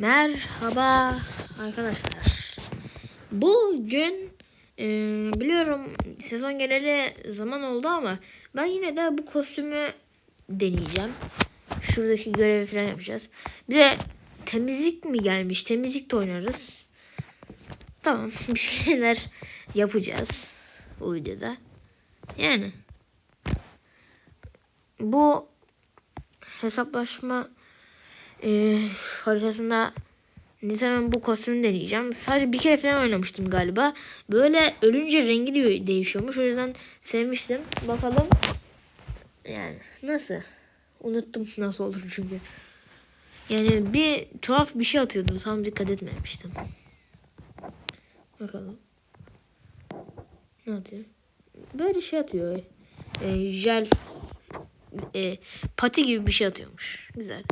Merhaba arkadaşlar. Bugün e, biliyorum sezon geleli zaman oldu ama ben yine de bu kostümü deneyeceğim. Şuradaki görevi falan yapacağız. Bir de temizlik mi gelmiş? Temizlik de oynarız. Tamam bir şeyler yapacağız bu videoda. Yani bu hesaplaşma e, haritasında Nisa'nın bu kostümünü deneyeceğim. Sadece bir kere falan oynamıştım galiba. Böyle ölünce rengi de değişiyormuş. O yüzden sevmiştim. Bakalım. Yani nasıl? Unuttum nasıl olur çünkü. Yani bir tuhaf bir şey atıyordu. Tam dikkat etmemiştim. Bakalım. Ne atıyor? Böyle şey atıyor. E, jel e, pati gibi bir şey atıyormuş. Güzel.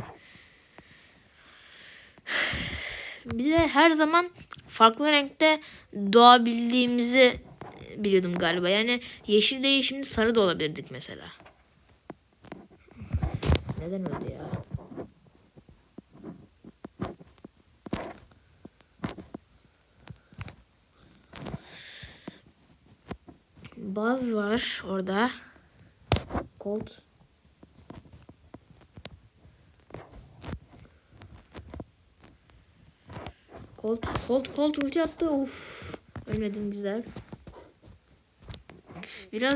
Bir de her zaman farklı renkte doğabildiğimizi biliyordum galiba. Yani yeşil değil şimdi sarı da olabilirdik mesela. Neden öyle ya? Baz var orada. Colt. Colt, Colt, Colt ulti attı. Uf. Ölmedim güzel. Biraz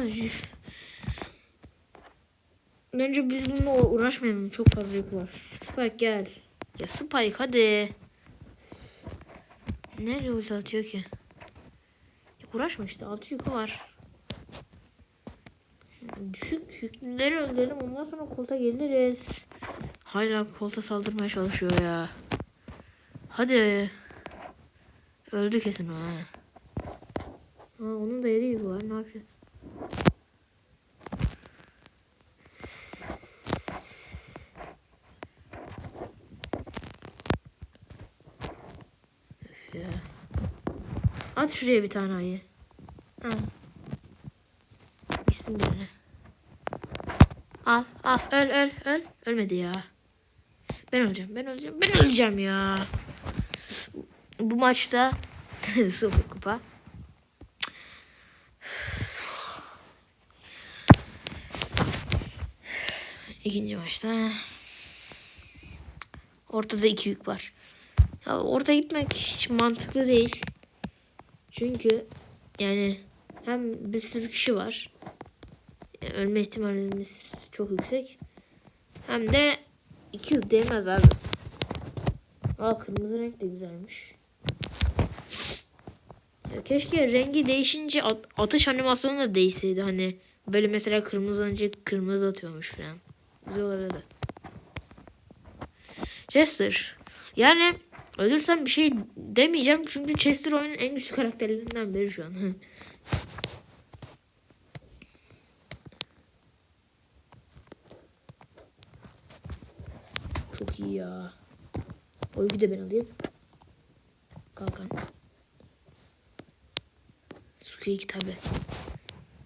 Bence biz bununla uğraşmayalım. Çok fazla yük var. Spike gel. Ya Spike hadi. Nereye ulti atıyor ki? Ya uğraşma işte. Altı yükü var. Düşük yüklüleri öldürelim. Ondan sonra kolta geliriz. Hala kolta saldırmaya çalışıyor ya. Hadi. Öldü kesin o ha. Ha onun da yedi yükü var. Ne yapacağız? Öf ya. At şuraya bir tane ayı. Al. Gitsin birine. Al al öl öl öl. Ölmedi ya. Ben öleceğim ben öleceğim ben öleceğim ya. Bu maçta sıfır kupa. İkinci maçta ortada iki yük var. Ya orta gitmek hiç mantıklı değil. Çünkü yani hem bir sürü kişi var. Yani ölme ihtimalimiz çok yüksek. Hem de iki yük değmez abi. Aa kırmızı renk de güzelmiş. Keşke rengi değişince at- atış animasyonu da değişseydi hani. Böyle mesela kırmızı kırmızı atıyormuş falan. Güzel olurdu. Chester. Yani ölürsem bir şey demeyeceğim çünkü Chester oyunun en güçlü karakterlerinden biri şu an. Çok iyi ya. O yükü de ben alayım. Kalkan. Sukiyik tabi.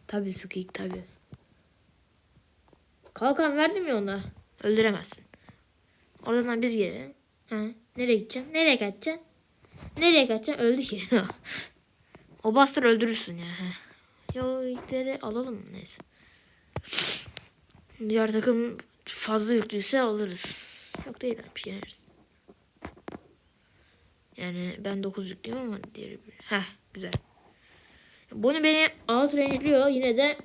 Tabi Sukiyik tabi. Kalkan verdim ya ona. Öldüremezsin. Oradan biz gelelim. Ha, nereye gideceksin? Nereye kaçacaksın? Nereye kaçacaksın? Öldü ki. o bastır öldürürsün ya. Yo itleri alalım neyse. Diğer takım fazla yüklüyse alırız. Yok değil bir şey yeriz. Yani ben 9 yüklüyüm ama diğeri bir. Heh güzel. Bunu beni alt range'liyor. Yine de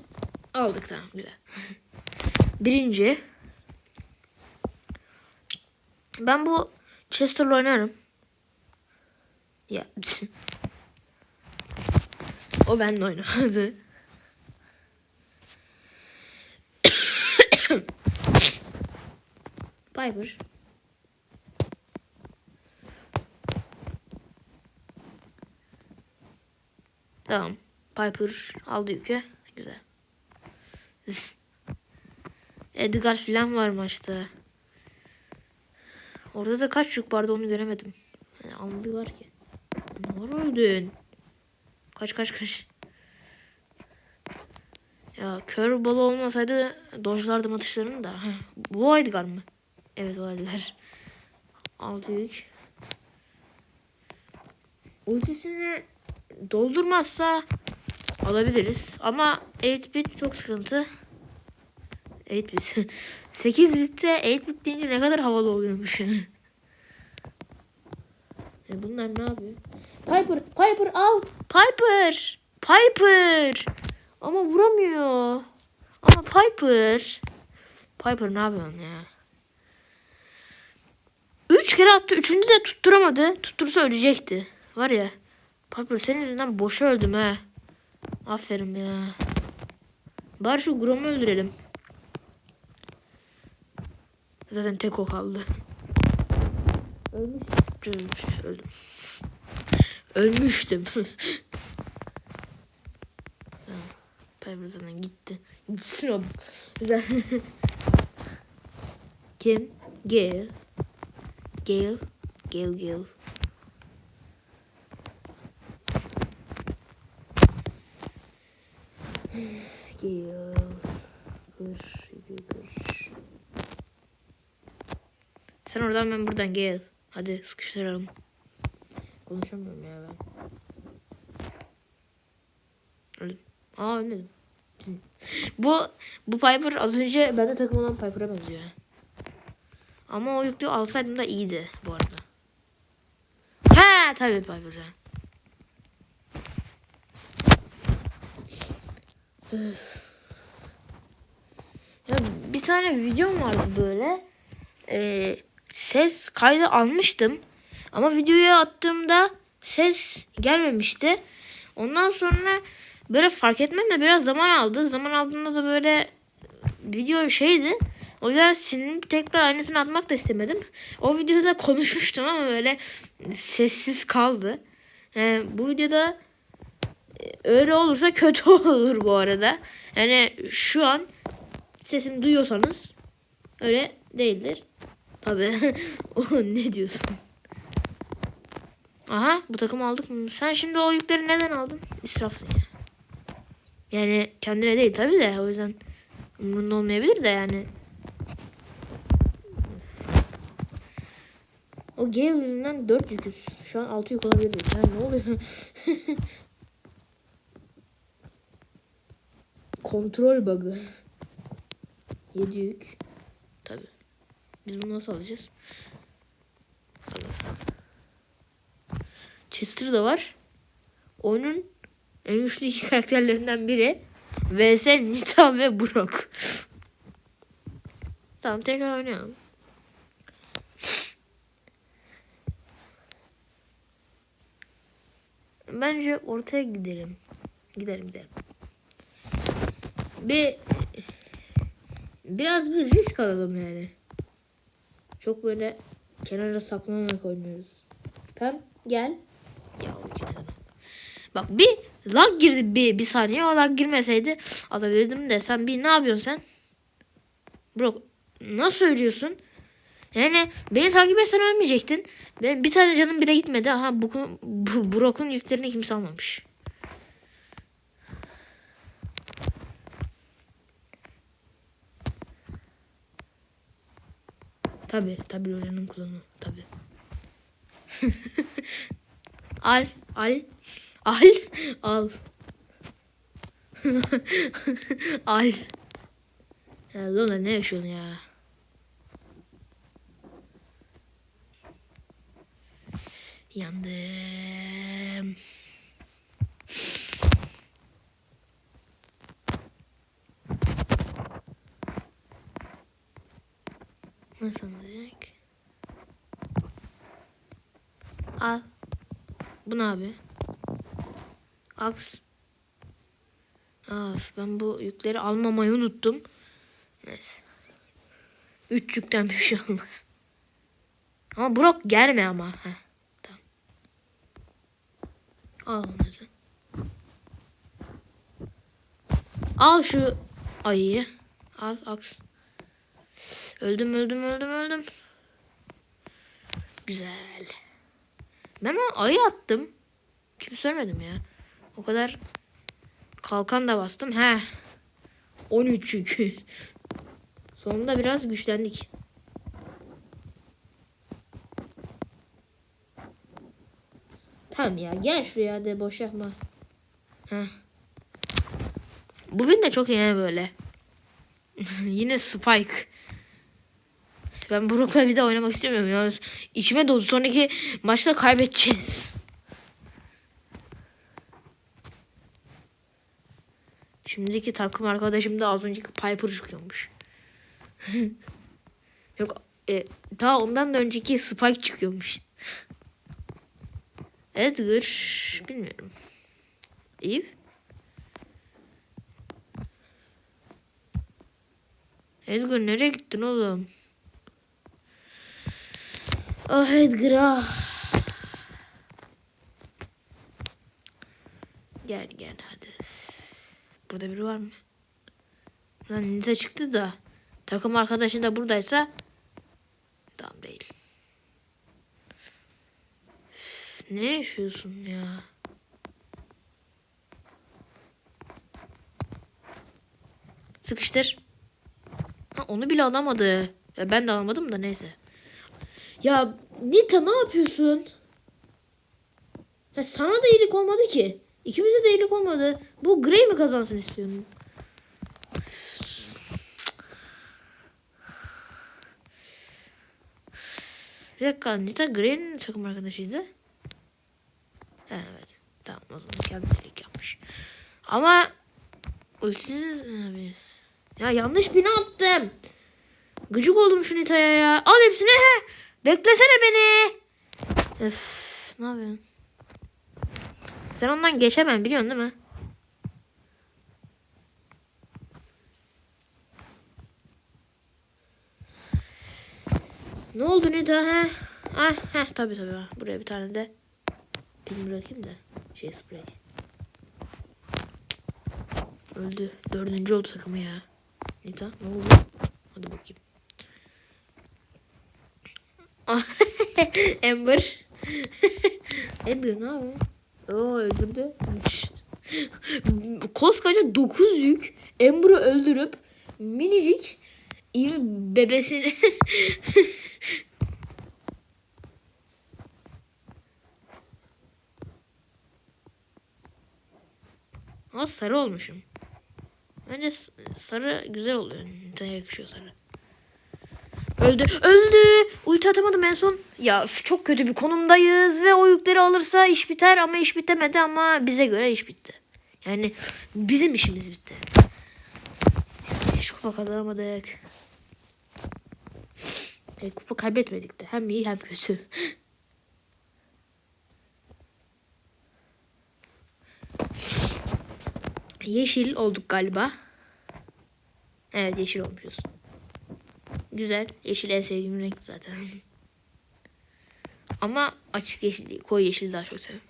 aldık tamam güzel. Birinci. Ben bu Chester'la oynarım. Ya. o benimle oynadı. Piper. Tamam. Piper aldı yükü. Güzel. Edgar falan var maçta. Orada da kaç yük vardı onu göremedim. Yani aldılar ki. Ne var öldün? Kaç kaç kaç. Ya kör balı olmasaydı dojlardım atışlarını da. Bu Edgar mı? Evet o Edgar. Aldı yük. ultisini doldurmazsa alabiliriz. Ama 8 bit çok sıkıntı. 8 bit. 8 bitte 8 bit deyince ne kadar havalı oluyormuş. e bunlar ne yapıyor? Piper, Piper al. Piper. Piper. Ama vuramıyor. Ama Piper. Piper ne yapıyorsun ya? Üç kere attı. Üçüncü de tutturamadı. Tuttursa ölecekti. Var ya. Piper senin yüzünden boşa öldüm ha. Aferin ya. Bari şu Grom'u öldürelim. Zaten tek o kaldı. Ölmüş. Ölmüş. Öldüm. Ölmüştüm. Tamam. Piper zaten gitti. Gitsin o. Güzel. Kim? Gale. Gale. Gale Gale. Gır, gır. Sen oradan ben buradan gel. Hadi sıkıştıralım. Konuşamıyorum ya ben. Öldüm. Aa ölmedim. Bu bu Piper az önce bende takım olan Piper'a benziyor. Ama o yüklüğü alsaydım da iyiydi bu arada. He tabii Piper. Ya bir tane videom vardı böyle. Ee, ses kaydı almıştım. Ama videoya attığımda ses gelmemişti. Ondan sonra böyle fark etmem de biraz zaman aldı. Zaman aldığında da böyle video şeydi. O yüzden silip tekrar aynısını atmak da istemedim. O videoda konuşmuştum ama böyle sessiz kaldı. Yani bu videoda öyle olursa kötü olur bu arada. Yani şu an sesimi duyuyorsanız öyle değildir. Tabii. o ne diyorsun? Aha bu takımı aldık mı? Sen şimdi o yükleri neden aldın? İsrafsın ya. Yani kendine değil tabii de o yüzden umurunda olmayabilir de yani. O Gale yüzünden 4 yüküz. Şu an 6 yük olabilir. Ya ne oluyor? Kontrol bug'ı. 7 yük. Tabii. Biz bunu nasıl alacağız? Chester da var. Oyunun en güçlü iki karakterlerinden biri. vs Nita ve Brock. tamam tekrar oynayalım. Bence ortaya gidelim. Gidelim gidelim. Bir biraz bir risk alalım yani. Çok böyle kenara saklanarak oynuyoruz. Tamam gel. Ya. Bak bir lag girdi bir, bir saniye. O lag girmeseydi alabilirdim de sen bir ne yapıyorsun sen? Bro nasıl ölüyorsun? Yani beni takip etsen ölmeyecektin. Ben bir tane canım bile gitmedi. Aha bu, bu Brock'un yüklerini kimse almamış. Tabi tabi Lora'nın klonu tabi. al al al al. al. Ya Lola ne yaşıyorsun ya? Yandım. Nasıl olacak? Al. Bu ne abi? Aks. Of, ben bu yükleri almamayı unuttum. Neyse. Üç yükten bir şey olmaz. Ama Brock gelme ama. Heh. Al onları. Al şu ayıyı. Al aks. Öldüm öldüm öldüm öldüm. Güzel. Ben o ayı attım. Kim söylemedim ya. O kadar kalkan da bastım. He. 13 yük. Sonunda biraz güçlendik. Tamam ya gel şuraya hadi boş yapma. Bugün de çok iyi böyle. Yine Spike. Ben Brook'la bir de oynamak istemiyorum ya. İçime doğdu. Sonraki maçta kaybedeceğiz. Şimdiki takım arkadaşım da az önceki Piper çıkıyormuş. Yok e, daha ondan da önceki Spike çıkıyormuş. Edgar bilmiyorum. Eve Edgar nereye gittin oğlum? Ah Edgar ah. Gel gel hadi. Burada biri var mı? Lan Nita çıktı da. Takım arkadaşın da buradaysa tamam değil. Ne yaşıyorsun ya? Sıkıştır. Ha, onu bile alamadı. Ya ben de alamadım da neyse. Ya Nita ne yapıyorsun? Ya sana da iyilik olmadı ki. İkimize de iyilik olmadı. Bu Gray mi kazansın istiyorsun? Bir dakika Nita Gray'in takım arkadaşıydı. Evet. Tamam o zaman mükemmellik yapmış. Ama ultisiz. Ya yanlış bina attım. Gıcık oldum şu Nita'ya ya. Al hepsini. He. Beklesene beni. Öf, ne yapıyorsun? Sen ondan geçemem biliyorsun değil mi? Ne oldu Nita he? Ah, heh, tabii tabii. ha. Buraya bir tane de pil bırakayım da şey sprey. Öldü. Dördüncü oldu takımı ya. Nita ne oldu? Hadi bakayım. Amber. Edgar ne yapıyor? Oo öldürdü. Koskoca 9 yük Amber'ı öldürüp minicik iyi bebesini Ama sarı olmuşum. Bence sarı güzel oluyor. Nita'ya yakışıyor sarı. Öldü. Öldü. Ulti atamadım en son. Ya çok kötü bir konumdayız ve o yükleri alırsa iş biter ama iş bitemedi ama bize göre iş bitti. Yani bizim işimiz bitti. Hiç kupa kazanamadık. E, kupa kaybetmedik de. Hem iyi hem kötü. Yeşil olduk galiba. Evet yeşil olmuşuz. Güzel. Yeşil en sevdiğim renk zaten. Ama açık yeşil değil. Koyu yeşil daha çok seviyorum.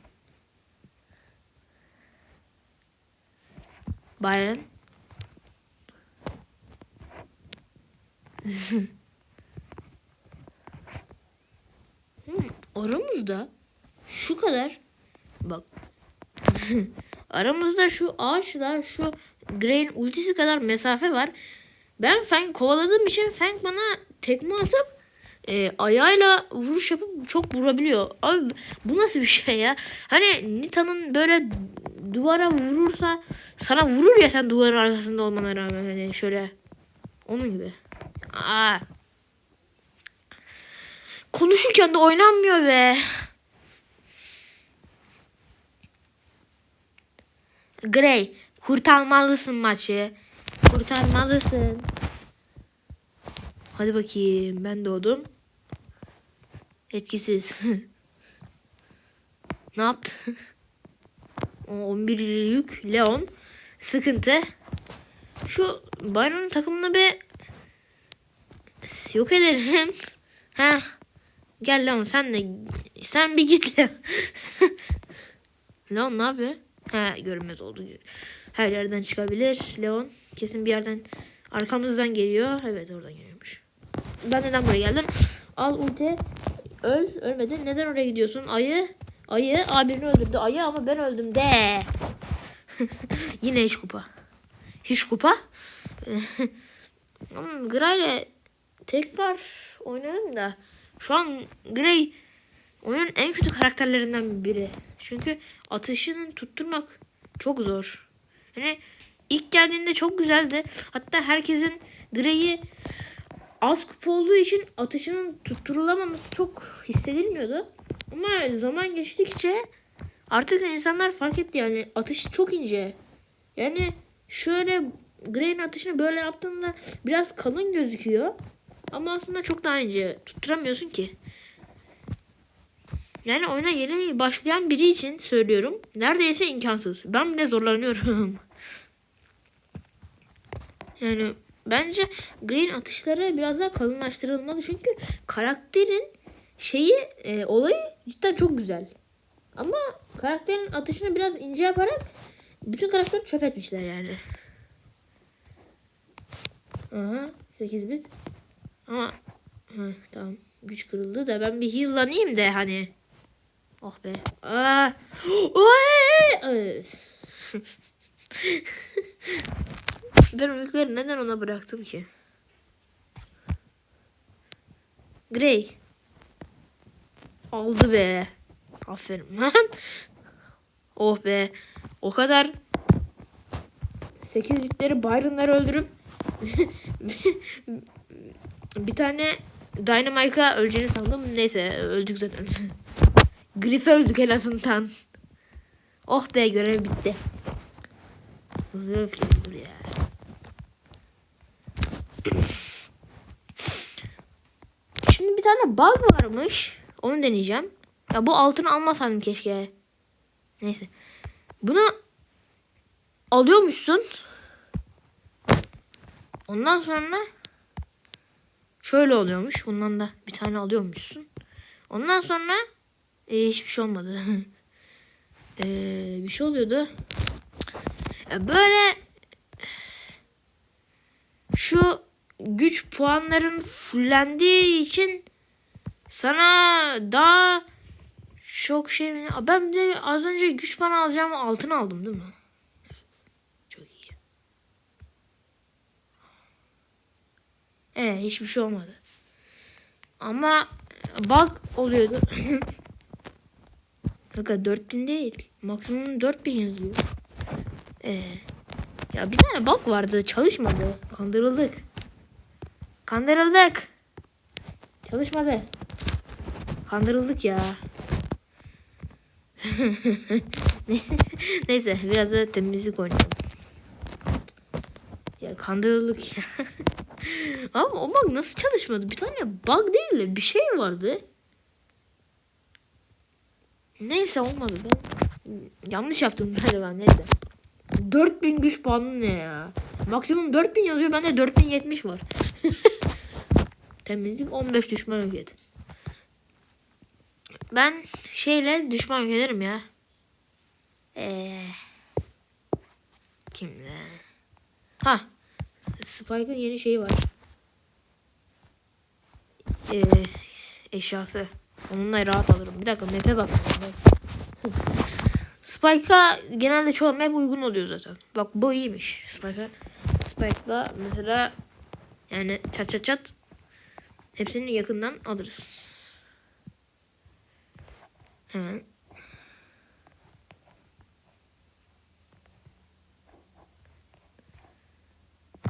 Byron. Hmm, aramızda şu kadar bak aramızda şu ağaçla şu Gray'in ultisi kadar mesafe var. Ben Fang kovaladığım için Fang bana tekme atıp e, ayağıyla vuruş yapıp çok vurabiliyor. Abi bu nasıl bir şey ya? Hani Nita'nın böyle duvara vurursa sana vurur ya sen duvarın arkasında olmana rağmen hani şöyle onun gibi. Aa. Konuşurken de oynanmıyor be. Gray kurtarmalısın maçı. Kurtarmalısın. Hadi bakayım ben doğdum. Etkisiz. ne yaptı? O 11 yük Leon. Sıkıntı. Şu Byron'un takımını bir yok edelim. ha. Gel Leon sen de sen bir git Leon. Leon ne yapıyor? Ha görünmez oldu. Her yerden çıkabilir. Leon kesin bir yerden arkamızdan geliyor. Evet oradan geliyormuş. Ben neden buraya geldim? Al ulti. Öl. Ölmedin. Neden oraya gidiyorsun? Ayı. Ayı abini öldürdü. Ayı ama ben öldüm de. Yine hiç kupa. Hiç kupa. Gray'le tekrar oynadım da şu an Gray oyunun en kötü karakterlerinden biri. Çünkü atışını tutturmak çok zor. Hani ilk geldiğinde çok güzeldi. Hatta herkesin Grey'i az kupa olduğu için atışının tutturulamaması çok hissedilmiyordu. Ama zaman geçtikçe artık insanlar fark etti yani atış çok ince. Yani şöyle Grey'in atışını böyle yaptığında biraz kalın gözüküyor. Ama aslında çok daha ince. Tutturamıyorsun ki. Yani oyuna yeni başlayan biri için söylüyorum. Neredeyse imkansız. Ben bile zorlanıyorum. yani bence Green atışları biraz daha kalınlaştırılmalı. Çünkü karakterin şeyi e, olayı cidden çok güzel. Ama karakterin atışını biraz ince yaparak bütün karakteri çöp etmişler yani. Aha 8 bit. Ama Heh, tamam güç kırıldı da ben bir heal'lanayım de hani. Oh be. Aa. Ben o neden ona bıraktım ki? Grey. Aldı be. Aferin. Oh be. O kadar 8 bitleri Byron'ları öldürüp bir tane Dynamite'a öleceğini sandım. Neyse öldük zaten. Griff öldük en azından. Oh be görev bitti. Hızlı öfkeli ya. Şimdi bir tane bug varmış. Onu deneyeceğim. Ya bu altını almasaydım keşke. Neyse. Bunu alıyormuşsun. Ondan sonra şöyle oluyormuş. Bundan da bir tane alıyormuşsun. Ondan sonra e, hiçbir şey olmadı. e, bir şey oluyordu. E, böyle şu güç puanların fullendiği için sana daha çok şey mi? Ben de az önce güç puanı alacağım altın aldım değil mi? Çok iyi. Evet hiçbir şey olmadı. Ama bug oluyordu. Fakat 4000 değil. Maksimum 4000 yazıyor. Ee, ya bir tane bug vardı çalışmadı. Kandırıldık. Kandırıldık. Çalışmadı. Kandırıldık ya. Neyse biraz da temizlik oynayalım. Ya kandırıldık ya. Ama o bug nasıl çalışmadı? Bir tane bug değil de bir şey vardı. Neyse olmadı ben. Yanlış yaptım galiba neyse. 4000 güç puanı ne ya? Maksimum 4000 yazıyor bende 4070 var. Temizlik 15 düşman yok. Ben şeyle düşman yok ya. Eee. Kimle? Ha. Spike'ın yeni şeyi var. Ee, eşyası. Onunla rahat alırım. Bir dakika map'e bak. Spike'a genelde çoğu map uygun oluyor zaten. Bak bu iyiymiş. Spike'a. Spike'la mesela yani çat çat çat hepsini yakından alırız. Hemen.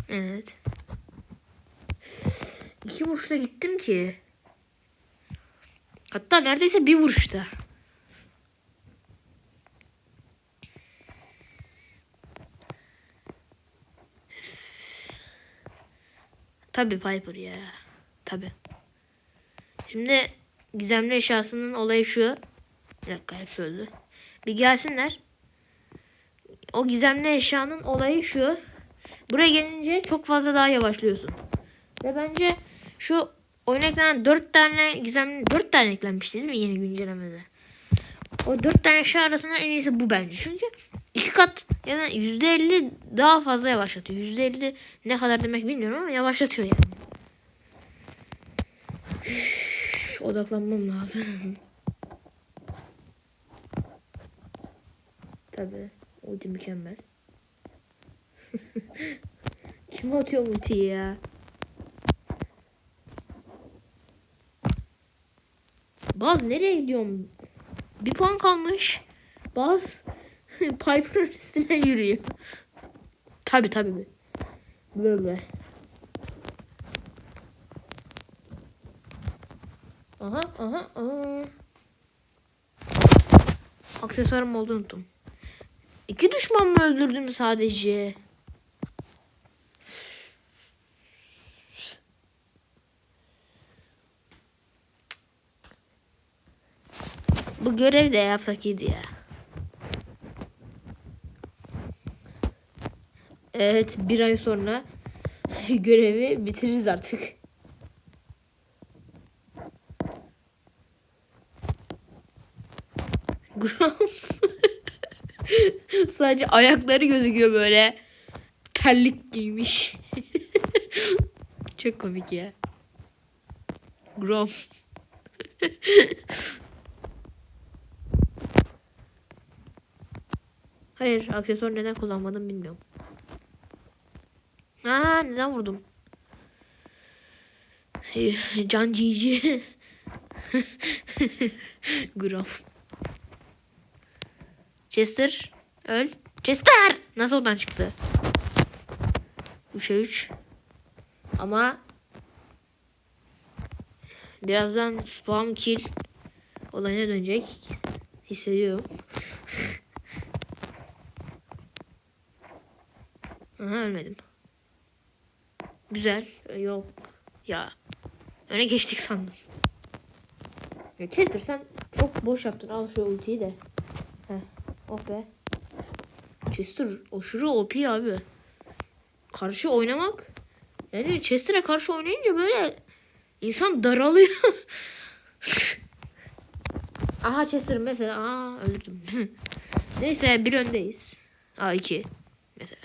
Evet. İki vuruşta gittim ki. Hatta neredeyse bir vuruşta. Tabi Piper ya. Tabi. Şimdi gizemli eşyasının olayı şu. Bir dakika hepsi öldü. Bir gelsinler. O gizemli eşyanın olayı şu. Buraya gelince çok fazla daha yavaşlıyorsun. Ve bence şu oyuna eklenen 4 tane gizemli 4 tane eklenmişti değil mi yeni güncellemede? O 4 tane eşya arasında en iyisi bu bence. Çünkü iki kat yani %50 daha fazla yavaşlatıyor. %50 ne kadar demek bilmiyorum ama yavaşlatıyor yani. Üf, odaklanmam lazım. Tabii. Ulti mükemmel. Kim atıyor ultiyi ya? Baz nereye gidiyorum? Bir puan kalmış. Bas. Piper'ın üstüne yürüyor. Tabi tabi. Böyle. Aha aha aha. Aksesuarım olduğunu unuttum. İki düşman mı öldürdüm sadece? Bu görev de yapsak iyiydi ya. Evet bir ay sonra görevi bitiririz artık. Grom. Sadece ayakları gözüküyor böyle. Terlik giymiş. Çok komik ya. Grom. Hayır aksesuar neden kullanmadım bilmiyorum. Aa neden vurdum? Can cici. Grom. Chester öl. Chester! Nasıl oradan çıktı? 3'e 3. Ama birazdan spam kill olayına dönecek. Hissediyorum. Aha ölmedim. Güzel. Yok. Ya. Öne geçtik sandım. Chester sen çok boş yaptın. Al şu ultiyi de. Oh be. Chester aşırı OP abi. Karşı oynamak. Yani Chester'a karşı oynayınca böyle insan daralıyor. Aha Chester mesela. Aa öldürdüm. Neyse bir öndeyiz. Aa iki. Mesela.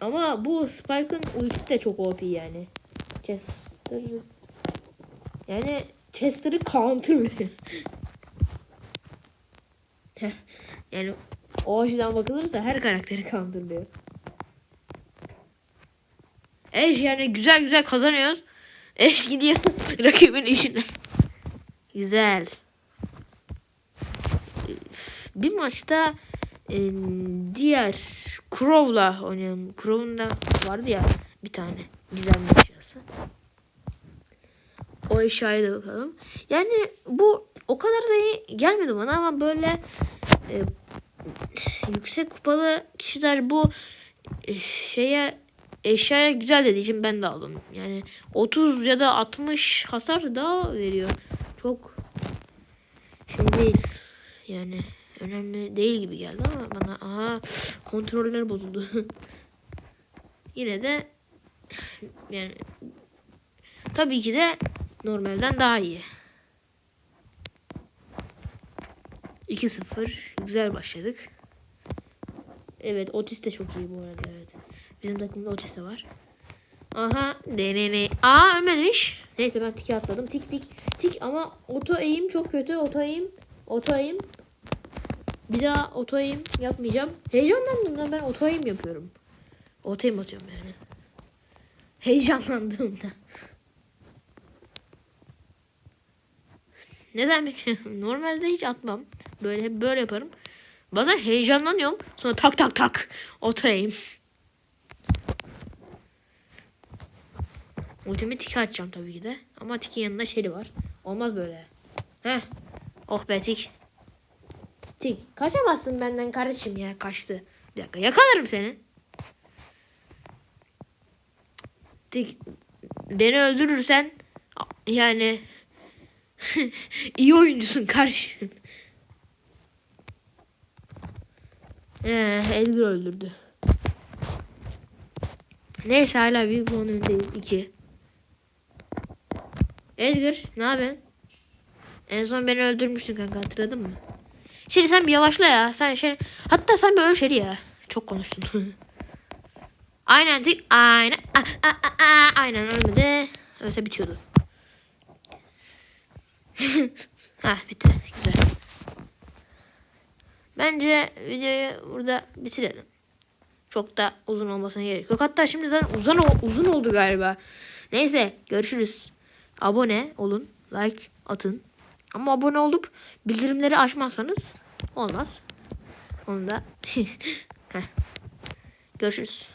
Ama bu Spike'ın ultisi de çok OP yani. Chester yani Chester'ı counterlıyor. Yani o açıdan bakılırsa her karakteri counterlıyor. Eş yani güzel güzel kazanıyoruz. Eş gidiyor rakibin işine. Güzel. Bir maçta e, diğer Crow'la oynayalım. Crow'un da vardı ya bir tane gizemli eşyası. O eşyaya da bakalım. Yani bu o kadar da iyi gelmedi bana ama böyle e, yüksek kupalı kişiler bu e, şeye eşyaya güzel dediği için ben de aldım. Yani 30 ya da 60 hasar daha veriyor. Çok şey değil. Yani önemli değil gibi geldi ama bana aha kontroller bozuldu. Yine de yani tabii ki de normalden daha iyi. 2-0 güzel başladık. Evet Otis de çok iyi bu arada evet. Bizim takımda Otis de var. Aha denene. Aa ölmemiş. Neyse ben tiki atladım. Tik tik tik ama oto eğim çok kötü. Oto eğim. Oto eğim. Bir daha oto eğim yapmayacağım. Heyecanlandım lan ben oto eğim yapıyorum. Oto eğim atıyorum yani. Heyecanlandığımda. Neden bilmiyorum. Normalde hiç atmam. Böyle hep böyle yaparım. Bazen heyecanlanıyorum. Sonra tak tak tak. Oto aim. Ultimi tiki açacağım tabii ki de. Ama tikin yanında şeri var. Olmaz böyle. Heh. Oh be tik. Tik. Kaçamazsın benden kardeşim ya. Kaçtı. Bir dakika yakalarım seni. Tik. Beni öldürürsen yani iyi oyuncusun kardeşim. Ee, Edgar öldürdü. Neyse hala büyük puan öndeyiz. 2. Edgar ne yapıyorsun? En son beni öldürmüştün kanka hatırladın mı? Şeri sen bir yavaşla ya. Sen şey hatta sen bir öl Şeri ya. Çok konuştun. aynen tık aynen. A, a, a, a, aynen ölmedi. Ölse bitiyordu. Ha bitti. Güzel. Bence videoyu burada bitirelim. Çok da uzun olmasına gerek yok. Hatta şimdi zaten uzun, uzun oldu galiba. Neyse görüşürüz. Abone olun. Like atın. Ama abone olup bildirimleri açmazsanız olmaz. Onu da. Görüşürüz.